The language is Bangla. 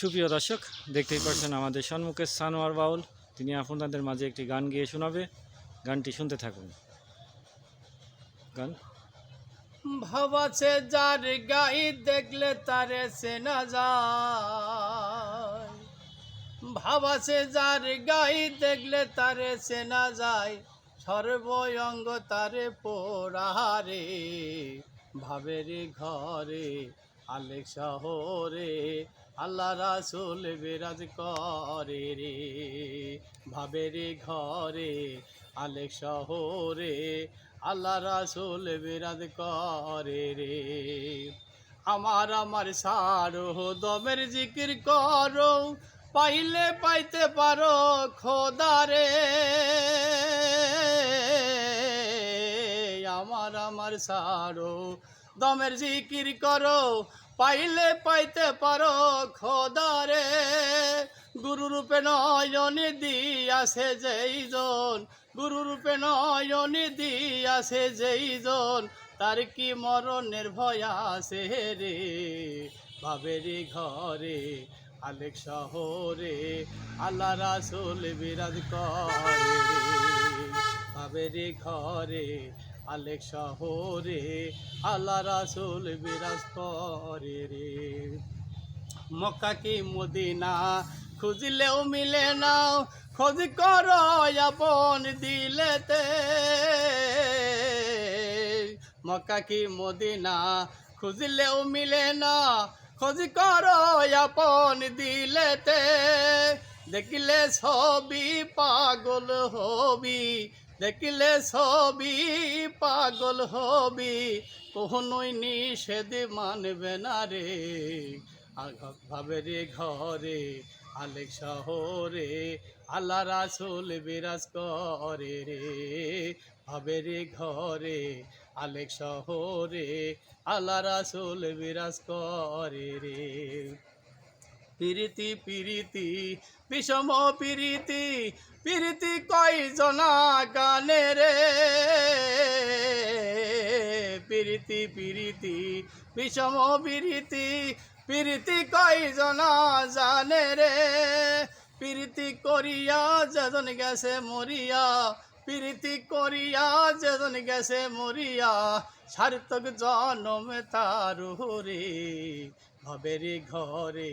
সুপ্রিয় দর্শক, দেখতেই পাচ্ছেন আমাদের সম্মুখে সানোয়ার বাউল। তিনি আপনাদের মাঝে একটি গান গিয়ে শোনাবে। গানটি শুনতে থাকুন। গান। ভাবাছে যার গাই দেখলে তারে চেনা যায়। ভাবাছে যার গাই দেখলে তারে চেনা যায়। সর্বঙ্গ তারে পোড়ারে ভাবের ঘরে আলেক শহরে আল্লাহ রাসুল বিরাজ করে রে। ভাবের ঘরে আলেক শহরে আল্লাহ রাসুল বিরাজ করে রে। আমার আমার সারো, দমের জিকির করো, পাইলে পাইতে পারো খোদারে আমার আমার সারো দমের জিকির করো, পাইলে পাইতে পারো খোদারে। গুরু রূপে নয়নে দিয়াছে যেইজন গুরু রূপে নয়নে দিয়াছে যেইজন তার কি মরণের ভয় আছে রে? ভাবের ঘরে, আলেক শহরে, আল্লাহ রাসুল বিরাজ করে। ভাবের ঘরে আলেক শহরে আল্লাহ রাসুল বিরাজ করে রে। মক্কা কি মদিনা খুঁজলেও মিলে না খোঁজ কর আপন দিলেতে। মক্কা কি মদিনা খুঁজলেও মিলে না খোঁজ কর আপন দিলেতে। দেখিলে ছবি পাগল হবি দেখিলে ছবি, পাগল হবি, কখনোই নিষেধ মানবে না রে। ভাবের ঘরে, আলেক শহরে, আল্লাহ রাসুল বিরাজ করে রে। ভাবের ঘরে, আলেক শহরে, আল্লাহ রাসুল বিরাজ করে রে। পিরিতি পিরিতি, বিষম পিরিতি পিরিতি কয়জনা গানে রে? পিরিতি পিরিতি, বিষম পিরিতি পিরিতি কয়জনা জানে রে? পিরিতি করিয়া যেজন গেছে মরিয়া, পিরিতি করিয়া যেজন গেছে মরিয়া, সার্থক জনম তারু রে ভবের ঘরে